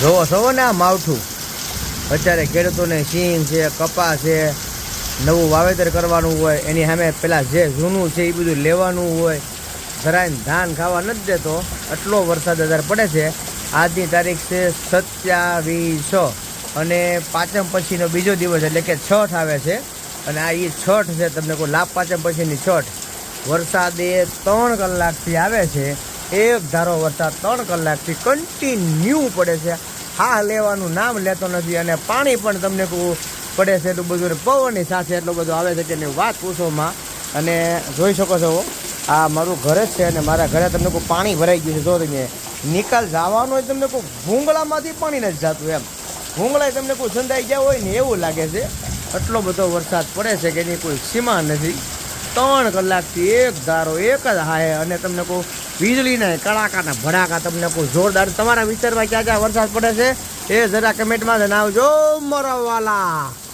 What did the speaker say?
જોવો છો ને આ માવઠું. અત્યારે ખેડૂતોને સિંહ છે, કપા છે, નવું વાવેતર કરવાનું હોય, એની સામે પેલા જે જૂનું છે એ બધું લેવાનું હોય. જરાય ધાન ખાવા નથી દેતો, આટલો વરસાદ અત્યારે પડે છે. આજની તારીખ છે સત્યાવીસ અને પાંચમ પછીનો બીજો દિવસ એટલે કે છઠ આવે છે. અને આ એ છઠ છે, તમને કોઈ લાભ, પાંચમ પછીની છઠ. વરસાદ એ ત્રણ કલાકથી આવે છે. એક ધારો વરસાદ ત્રણ કલાકથી કન્ટિન્યુ પડે છે. હા, લેવાનું નામ લેતો નથી અને પાણી પણ તમને કહું, પડે છે. એટલું બધું પવનની સાથે એટલું બધું આવે છે કે એની વાત પૂછોમાં અને જોઈ શકો છો, આ મારું ઘર જ છે અને મારા ઘરે તમને કોઈ પાણી ભરાઈ ગયું છે. જો તમે નિકાલ જવાનો હોય તમને કોઈ ભૂંગળામાંથી પાણી નથી જતું એમ. ભૂંગળા તમને કોઈ સંધાઈ ગયા હોય ને એવું લાગે છે. એટલો બધો વરસાદ પડે છે કે એની કોઈ સીમા નથી. ત્રણ કલાકથી એક ધારો એક જ હાય અને તમને કહું વીજળીના કડાકાના ભડાકા તમને કહું જોરદાર. તમારા વિસ્તારમાં ક્યાં ક્યાં વરસાદ પડે છે? એ જરા કમેન્ટમાં જણાવજો, મરવાલા. વાલા